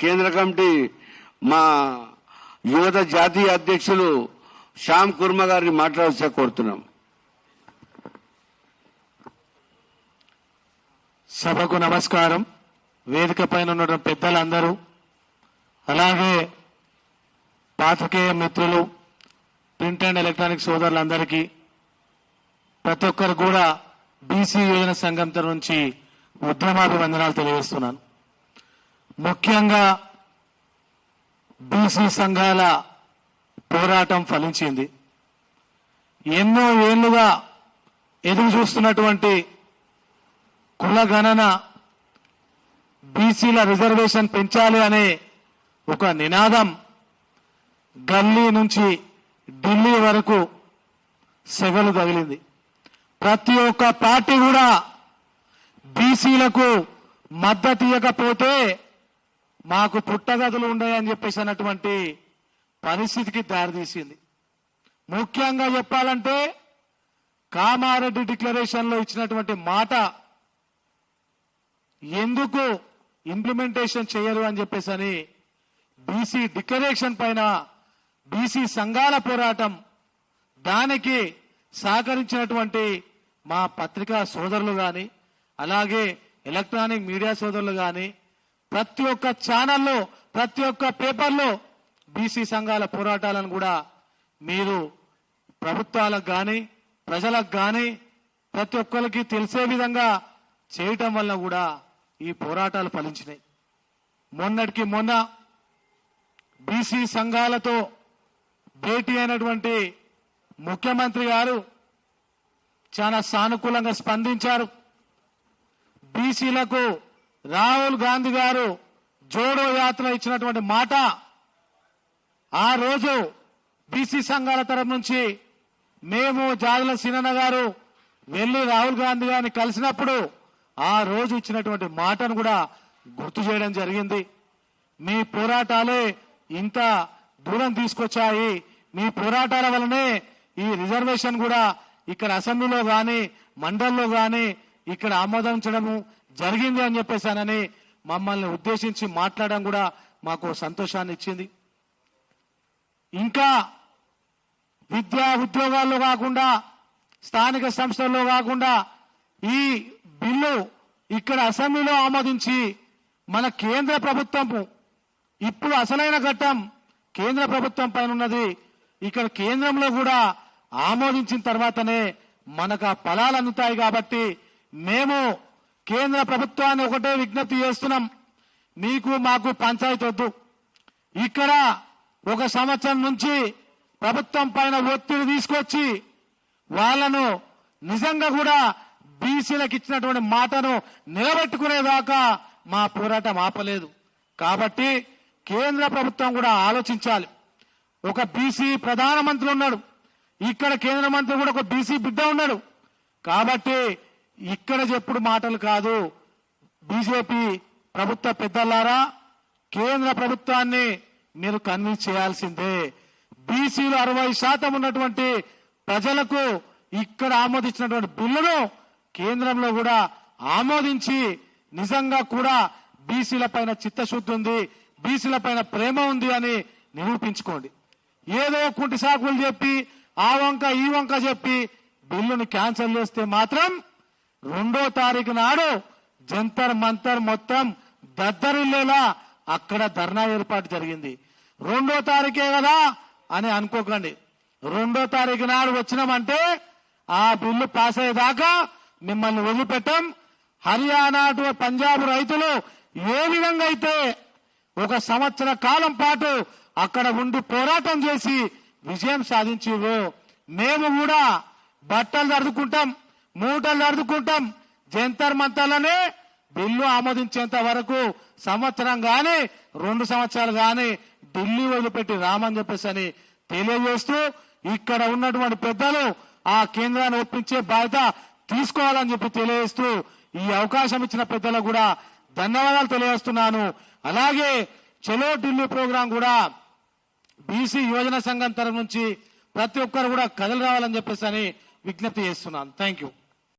కేంద్ర కమిటీ మా యువత జాతీయ అధ్యక్షులు శ్యామ్ కుర్మ గారిని మాట్లాడాల్సి కోరుతున్నాం. సభకు నమస్కారం. వేదిక పైన ఉన్న పెద్దలందరూ అలాగే పాత్రికేయ మిత్రులు ప్రింట్ అండ్ ఎలక్ట్రానిక్ సోదరులందరికీ ప్రతి ఒక్కరు కూడా బీసీ యోజన సంఘం నుంచి ఉద్యమాభివందనాలు తెలియజేస్తున్నాను. ముఖ్యంగా బీసీ సంఘాల పోరాటం ఫలించింది. ఎన్నో ఏళ్ళుగా ఎదురు చూస్తున్నటువంటి కులగణన బీసీల రిజర్వేషన్ పెంచాలి అనే ఒక నినాదం గల్లీ నుంచి ఢిల్లీ వరకు సెగలు తగిలింది. ప్రతి ఒక్క పార్టీ కూడా బీసీలకు మద్దతు ఇవ్వకపోతే మాకు పుట్టగదులు ఉన్నాయని చెప్పేసి అన్నటువంటి పరిస్థితికి దారితీసింది. ముఖ్యంగా చెప్పాలంటే కామారెడ్డి డిక్లరేషన్లో ఇచ్చినటువంటి మాట ఎందుకు ఇంప్లిమెంటేషన్ చేయరు అని చెప్పేసి అని బీసీ డిక్లరేషన్ పైన బీసీ సంఘాల పోరాటం దానికి సహకరించినటువంటి మా పత్రికా సోదరులు కానీ అలాగే ఎలక్ట్రానిక్ మీడియా సోదరులు కానీ ప్రతి ఒక్క ఛానల్లో ప్రతి ఒక్క పేపర్లో బీసీ సంఘాల పోరాటాలను కూడా మీరు ప్రభుత్వాలకు కానీ ప్రజలకు కానీ ప్రతి ఒక్కరికి తెలిసే విధంగా చేయటం వల్ల కూడా ఈ పోరాటాలు ఫలించినాయి. మొన్నటికి మొన్న బీసీ సంఘాలతో భేటీ అయినటువంటి ముఖ్యమంత్రి గారు చాలా సానుకూలంగా స్పందించారు. బీసీలకు రాహుల్ గాంధీ గారు జోడో యాత్ర ఇచ్చినటువంటి మాట ఆ రోజు బీసీ సంఘాల తరపు నుంచి మేము జాగల సినన్న గారు వెళ్ళి రాహుల్ గాంధీ గారిని కలిసినప్పుడు ఆ రోజు ఇచ్చినటువంటి మాటను కూడా గుర్తు చేయడం జరిగింది. మీ పోరాటాలే ఇంత దూరం తీసుకొచ్చాయి. మీ పోరాటాల వలనే ఈ రిజర్వేషన్ కూడా ఇక్కడ అసెంబ్లీలో కానీ మండల్లో కానీ ఇక్కడ ఆమోదించడము జరిగింది అని చెప్పేసానని మమ్మల్ని ఉద్దేశించి మాట్లాడడం కూడా మాకు సంతోషాన్ని ఇచ్చింది. ఇంకా విద్యా ఉద్యోగాల్లో కాకుండా స్థానిక సంస్థల్లో కాకుండా ఈ బిల్లు ఇక్కడ అసెంబ్లీలో ఆమోదించి మన కేంద్ర ప్రభుత్వము ఇప్పుడు అసలైన ఘట్టం కేంద్ర ప్రభుత్వం పైన ఉన్నది ఇక్కడ కేంద్రంలో కూడా ఆమోదించిన తర్వాతనే మనకు ఆ ఫలాలు అందుతాయి కాబట్టి మేము కేంద్ర ప్రభుత్వాన్ని ఒకటే విజ్ఞప్తి చేస్తున్నాం. మీకు మాకు పంచాయతీ వద్దు. ఇక్కడ ఒక సంవత్సరం నుంచి ప్రభుత్వం పైన ఒత్తిడి తీసుకొచ్చి వాళ్ళను నిజంగా కూడా బీసీలకు ఇచ్చినటువంటి మాటను నిలబెట్టుకునేదాకా మా పోరాటం ఆపలేదు. కాబట్టి కేంద్ర ప్రభుత్వం కూడా ఆలోచించాలి. ఒక బీసీ ప్రధానమంత్రి ఉన్నాడు. ఇక్కడ కేంద్ర మంత్రి కూడా ఒక బీసీ బిడ్డ ఉన్నాడు. కాబట్టి ఇక్కడ చెప్పుడు మాటలు కాదు. బీజేపీ ప్రభుత్వ పెద్దలారా కేంద్ర ప్రభుత్వాన్ని మీరు కన్విన్స్ చేయాల్సిందే. బీసీలు అరవై శాతం ఉన్నటువంటి ప్రజలకు ఇక్కడ ఆమోదించినటువంటి బిల్లును కేంద్రంలో కూడా ఆమోదించి నిజంగా కూడా బీసీల పైన చిత్తశుద్ధి ఉంది బీసీల పైన ప్రేమ ఉంది అని నిరూపించుకోండి. ఏదో కుంటి సాకులు చెప్పి ఆ వంక ఈ వంక చెప్పి బిల్లును క్యాన్సిల్ చేస్తే మాత్రం రెండో తారీఖు నాడు జంతర్ మంతర్ మొత్తం దద్దరిల్లేలా అక్కడ ధర్నా ఏర్పాటు జరిగింది. రెండో తారీఖే కదా అని అనుకోకండి. రెండో తారీఖు నాడు వచ్చినామంటే ఆ బిల్లు పాస్ అయ్యేదాకా మిమ్మల్ని వదిలిపెట్టాం. హర్యానా పంజాబ్ రైతులు ఏ విధంగా అయితే ఒక సంవత్సర కాలం పాటు అక్కడ ఉండి పోరాటం చేసి విజయం సాధించారు మేము కూడా బట్టలు దర్దుకుంటాం మూటలు సర్దుకుంటాం జంతర్ మంతర్లనే బిల్లు ఆమోదించేంత వరకు సంవత్సరం గాని రెండు సంవత్సరాలు గాని ఢిల్లీ వదిలిపెట్టి రామని చెప్పేసి అని తెలియజేస్తూ ఇక్కడ ఉన్నటువంటి పెద్దలు ఆ కేంద్రాన్ని ఒప్పించే బాధ్యత తీసుకోవాలని చెప్పి తెలియజేస్తూ ఈ అవకాశం ఇచ్చిన పెద్దలకు కూడా ధన్యవాదాలు తెలియజేస్తున్నాను. అలాగే చలో ఢిల్లీ ప్రోగ్రాం కూడా బీసీ యువజన సంఘం తరఫు నుంచి ప్రతి ఒక్కరు కూడా కథలు రావాలని చెప్పేసి అని విజ్ఞప్తి చేస్తున్నాను. Thank you